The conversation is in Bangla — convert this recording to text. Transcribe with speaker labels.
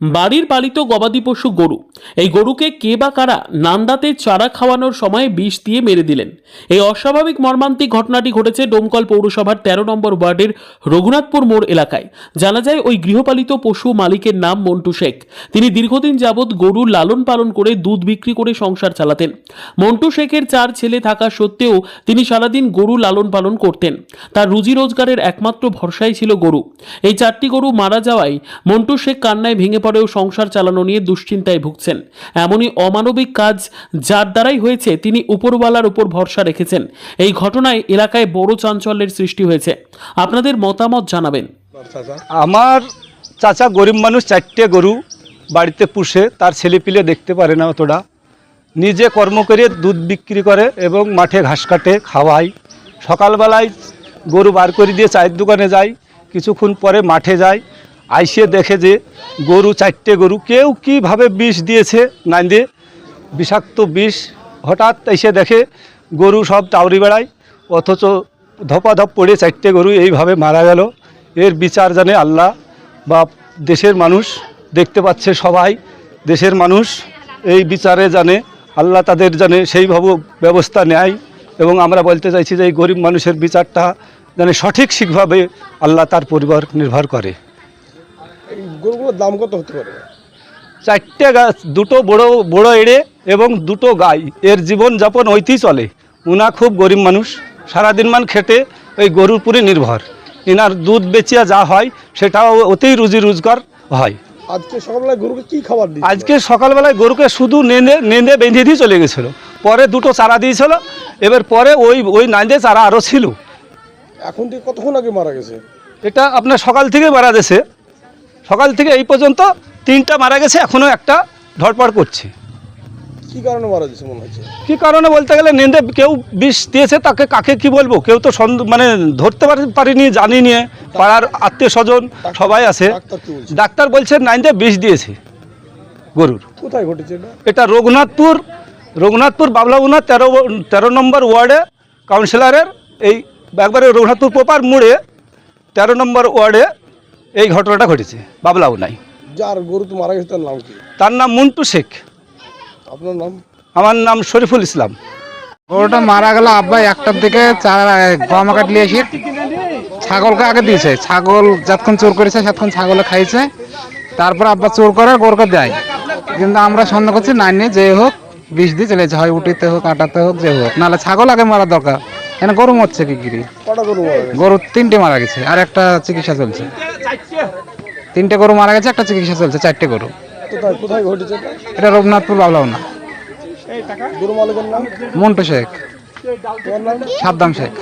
Speaker 1: বাড়ির পালিত গবাদি পশু গরু। এই গরুকে কে বা কারা নান্দাতে চারা খাওয়ানোর সময় বিষ দিয়ে মেরে দিলেন। এই অস্বাভাবিক মর্মান্তিক ঘটনাটি ঘটেছে ডোমকল পৌরসভার তেরো নম্বর ওয়ার্ডের রঘুনাথপুর মোড় এলাকায়। জানা যায়, ওই গৃহপালিত পশু মালিকের নাম মন্টু শেখ। তিনি দীর্ঘদিন যাবৎ গরু লালন পালন করে দুধ বিক্রি করে সংসার চালাতেন। মন্টু শেখের চার ছেলে থাকা সত্ত্বেও তিনি সারাদিন গরু লালন পালন করতেন। তার রুজি রোজগারের একমাত্র ভরসাই ছিল গরু। এই চারটি গরু মারা যাওয়ায় মন্টু শেখ কান্নায় ভেঙে পড়েও সংসার চালানো নিয়ে দুশ্চিন্তায় ভুগছেন। এমনই অমানবিক কাজ যার দ্বারাই হয়েছে, তিনি উপরওয়ালার উপর ভরসা রেখেছেন। এই ঘটনায় এলাকায় বড় চাঞ্চল্যের সৃষ্টি হয়েছে। আপনাদের মতামত জানাবেন।
Speaker 2: আমার চাচা গরিব মানুষ, চারটে গরু বাড়িতে পুষে, তার ছেলেপিলে দেখতে পারে না অতটা। নিজে কর্ম করে দুধ বিক্রি করে এবং মাঠে ঘাস কাটে খাওয়াই সকালবেলায় গরু বার করে দিয়ে চায়ের দোকানে যায়, কিছুক্ষণ পরে মাঠে যায়। আইসে দেখে যে গরু, চারটে গরু, কেউ কীভাবে বিষ দিয়েছে না দিয়ে বিষাক্ত বিষ। হঠাৎ এসে দেখে গরু সব টাউরি বেড়ায়, অথচ ধপাধপ পড়ে চারটে গরু এইভাবে মারা গেল। এর বিচার জানে আল্লাহ। বা দেশের মানুষ দেখতে পাচ্ছে সবাই, দেশের মানুষ এই বিচারে জানে, আল্লাহ তাদের জানে সেইভাবে ব্যবস্থা নেয়। এবং আমরা বলতে চাইছি যে এই গরিব মানুষের বিচারটা জানে সঠিক ঠিকভাবে আল্লাহ তার পরিবার নির্ভর করে।
Speaker 3: গরুগুলোর দাম কত হতে পারে?
Speaker 2: চারটে গাছ দুটো বড় বড় এড়ে এবং দুটো গাই। এর জীবনযাপন ওইতেই চলে। উনা খুব গরিব মানুষ। সারাদিন মান খেটে ওই গরুর পুরে নির্ভর। এনার দুধ বেচিয়া যা হয় সেটাও ওতেই রুজি রোজগার হয়।
Speaker 3: আজকে সকালবেলায় গরুকে কি খাবার দিই
Speaker 2: আজকে সকালবেলায় গরুকে শুধু নেঁদে নেঁদে বেঁধে দিয়ে চলে গেছিল। পরে দুটো চারা দিয়েছিল। এবার পরে ওই ওই নাইন্দে চারা আরও ছিল।
Speaker 3: এখন থেকে কতক্ষণ আগে মারা গেছে?
Speaker 2: এটা আপনার সকাল থেকে মারা গেছে। সকাল থেকে এই পর্যন্ত তিনটা মারা গেছে এখনও একটা ধরপড় করছে।
Speaker 3: কি কারণে মারা গেছে মনে হচ্ছে?
Speaker 2: কি কারণে বলতে গেলে নেন্দে কেউ বিষ দিয়েছে তাকে কাকে কি বলব? কেউ তো মানে ধরতে পারি- পারিনি জানি নিয়ে পাড়ার আত্মীয় স্বজন সবাই আছে।
Speaker 3: ডাক্তার বলছে?
Speaker 2: নাইন্দে বিষ দিয়েছে গরুর।
Speaker 3: কোথায় ঘটেছে এটা?
Speaker 2: এটা রঘুনাথপুর রঘুনাথপুর বাবলাগুনা তেরো তেরো নম্বর ওয়ার্ডে কাউন্সিলরের এই একবারে রঘুনাথপুর পোপার মোড়ে তেরো নম্বর ওয়ার্ডে এই ঘটনাটা ঘটেছে বাবলাও নাই।
Speaker 3: যার গরু তো মারা গেছে তার নাম কি?
Speaker 2: তার নাম মন্টু শেখ।
Speaker 3: আপনার নাম?
Speaker 2: আমার নাম শরীফুল ইসলাম।
Speaker 4: গরুটা মারা গেল আব্বা একটার দিকে চারা গম কাটলি এসে ছাগলকে আগে দিয়েছে। ছাগল যতক্ষণ চোর করেছে ততক্ষণ ছাগলে খাইছে। তারপর আব্বা চোর করে গরুকে দেয়। কিন্তু আমরা সন্দেহ করছি নাই নেই যে হোক বিষ দিয়ে চলেছে হয় উঠিতে হোক আটাতে হোক যে হোক। নাহলে ছাগল আগে মারা দরকার। এখানে গরু মরছে কি গিরি?
Speaker 3: গরু
Speaker 4: তিনটে মারা গেছে আর একটা চিকিৎসা চলছে। তিনটে গরু মারা গেছে একটা চিকিৎসা চলছে চারটে গরু।
Speaker 3: কোথায় কোথায় ঘটেছে এটা?
Speaker 4: রঘুনাথপুর বাবলাও না
Speaker 3: গরু মালিকের নাম?
Speaker 4: মন্টু শেখ। সাদ্দাম শেখ।